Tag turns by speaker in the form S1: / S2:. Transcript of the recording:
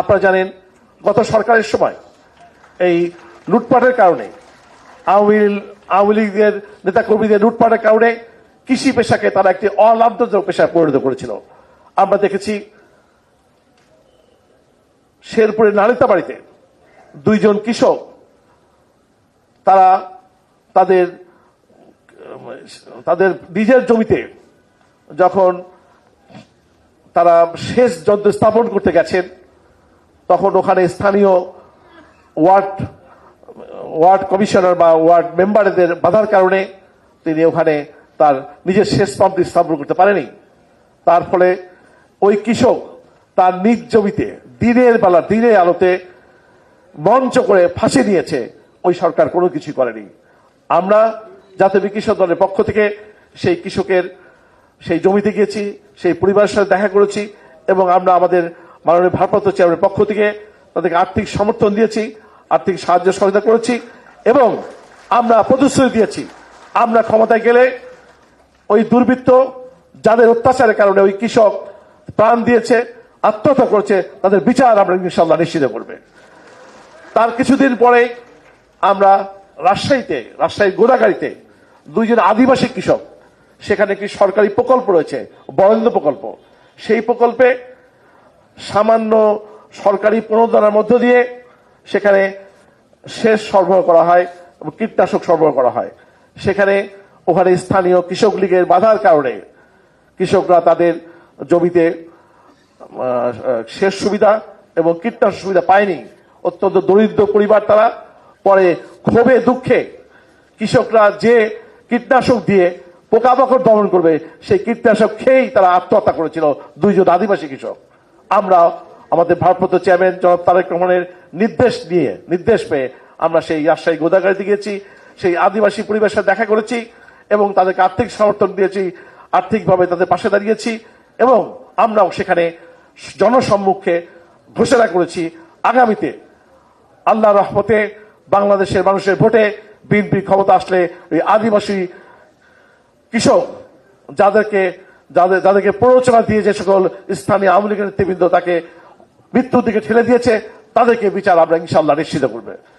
S1: আপনারা জানেন, গত সরকারের সময় এই লুটপাটের কারণে, আওয়ামী আওয়ামী লীগের নেতা কর্মীদের লুটপাটের কারণে কৃষি পেশাকে তারা একটি অলাভজনক পেশায় পরিণত করেছিল। আমরা দেখেছি, শেরপুরের নালিতা বাড়িতে দুইজন কৃষক, তারা তাদের তাদের নিজের জমিতে যখন তারা শেষ যন্ত্র স্থাপন করতে গেছেন তখন ওখানে স্থানীয় ওয়ার্ড ওয়ার্ড কমিশনার বা ওয়ার্ড মেম্বারদের বাধার কারণে তিনি ওখানে তার নিজের শেষ পাম্পটি স্থাপন করতে পারেনি। তার ফলে ওই কৃষক তার নিজ জমিতে দিনের বেলা দিনের আলোতে মঞ্চ করে ফাঁসি নিয়েছে ওই সরকার কোনো কিছু করেনি। আমরা জাতীয় কৃষক দলের পক্ষ থেকে সেই কৃষকের সেই জমিতে গিয়েছি, সেই পরিবারের সাথে দেখা করেছি এবং আমরা আমাদের মাননীয় ভারপ্রাপ্ত চেয়ারের পক্ষ থেকে তাদেরকে আর্থিক সমর্থন দিয়েছি, আর্থিক সাহায্য সহযোগিতা করেছি এবং আমরা প্রতিশ্রুতি দিয়েছি, আমরা ক্ষমতায় গেলে ওই দুর্বৃত্ত যাদের অত্যাচারের কারণে ওই কৃষক প্রাণ দিয়েছে, আত্মহত্যা করেছে, তাদের বিচার আমরা ইনশাল্লাহ নিশ্চিত করবে। তার কিছুদিন পরে আমরা রাজশাহীতে রাজশাহী গোদাগাড়িতে দুইজন আদিবাসী কৃষক, সেখানে একটি সরকারি প্রকল্প রয়েছে, বরেন্দ্র প্রকল্প। সেই প্রকল্পে সামান্য সরকারি প্রণোদনার মধ্য দিয়ে সেখানে সেচ সরবরাহ করা হয় এবং কীটনাশক সরবরাহ করা হয়। সেখানে ওখানে স্থানীয় কৃষক লীগের বাধার কারণে কৃষকরা তাদের জমিতে সেচ সুবিধা এবং কীটনাশক সুবিধা পায়নি। অত্যন্ত দরিদ্র পরিবার তারা পরে ক্ষোভে, দুঃখে কৃষকরা যে কীটনাশক দিয়ে পোকামাকড় দমন করবে, সেই কীটনাশক খেয়েই তারা আত্মহত্যা করেছিল দুইজন আদিবাসী কৃষক। আমরা আমাদের ভারপ্রাপ্ত চেয়ারম্যান জনাব তারেক রহমানের নির্দেশ নিয়ে, নির্দেশ পেয়ে আমরা সেই রাজশাহী গোদাগাড়িতে গিয়েছি, সেই আদিবাসী পরিবেশের সাথে দেখা করেছি এবং তাদেরকে আর্থিক সমর্থন দিয়েছি, আর্থিকভাবে তাদের পাশে দাঁড়িয়েছি এবং আমরাও সেখানে জনসম্মুখে ঘোষণা করেছি, আগামীতে আল্লাহ রহমতে বাংলাদেশের মানুষের ভোটে বিএনপি ক্ষমতা আসলে এই আদিবাসী কৃষক যাদেরকে যাদের যাদেরকে প্ররোচনা দিয়ে যে সকল স্থানীয় আওয়ামী লীগের নেতৃবৃন্দ তাকে মৃত্যুর দিকে ঠেলে দিয়েছে, তাদেরকে বিচার আমরা ইনশাল্লাহ নিশ্চিত করবে।